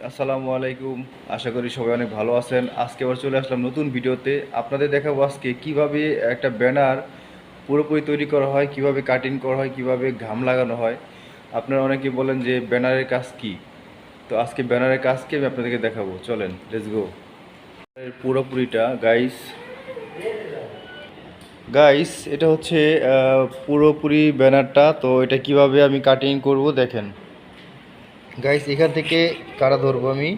আসসালামু আলাইকুম। আশা করি সবাই অনেক ভালো আছেন। আজকে আবার চলে আসলাম নতুন ভিডিওতে। আপনাদের দেখাবো আজকে কীভাবে একটা ব্যানার পুরোপুরি তৈরি করা হয়, কীভাবে কাটিং করা হয়, কীভাবে ঘাম লাগানো হয়। আপনারা অনেকে বলেন যে ব্যানারের কাজ কি। তো আজকে ব্যানারের কাজকে আমি আপনাদেরকে দেখাবো। চলেন লেটস গো পুরোপুরিটা গাইস গাইস এটা হচ্ছে পুরোপুরি ব্যানারটা। তো এটা কীভাবে আমি কাটিং করব, দেখেন। গাইস এখান থেকে কারা ধরবো আমি?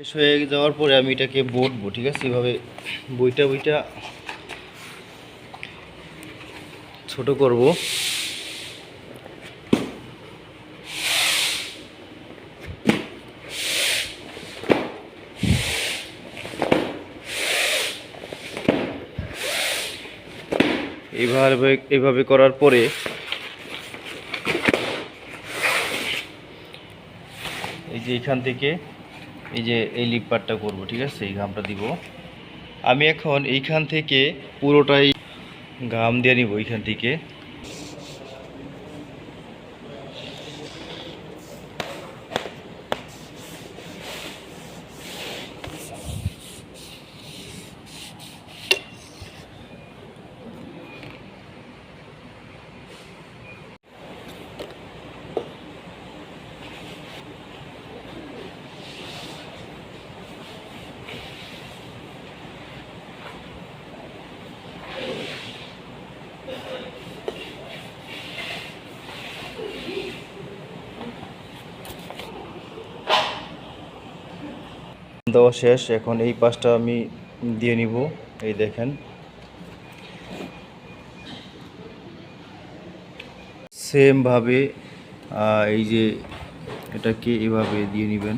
শেষ হয়ে যাওয়ার পরে আমি এটাকে বটবো, ঠিক আছে? এভাবে বইটা বইটা ছোট করব। এইভাবে এইভাবে করার পরে এই যে এখান থেকে এই যে এই লিপ পার্টটা করব, ঠিক আছে? এই ঘামটা দিব। আমি এখন এইখান থেকে পুরোটাই ঘাম দিয়ে নিব এইখান থেকে। দেওয়া শেষ। এখন এই পাশটা আমি দিয়ে নিব। এই দেখেন। সেমভাবে এই যে এটাকে এভাবে দিয়ে নেবেন।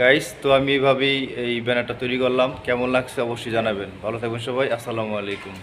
গাইস তো আমি এইভাবেই এই ব্যানারটা তৈরি করলাম। কেমন লাগছে অবশ্যই জানাবেন। ভালো থাকবেন সবাই। আসসালামু আলাইকুম।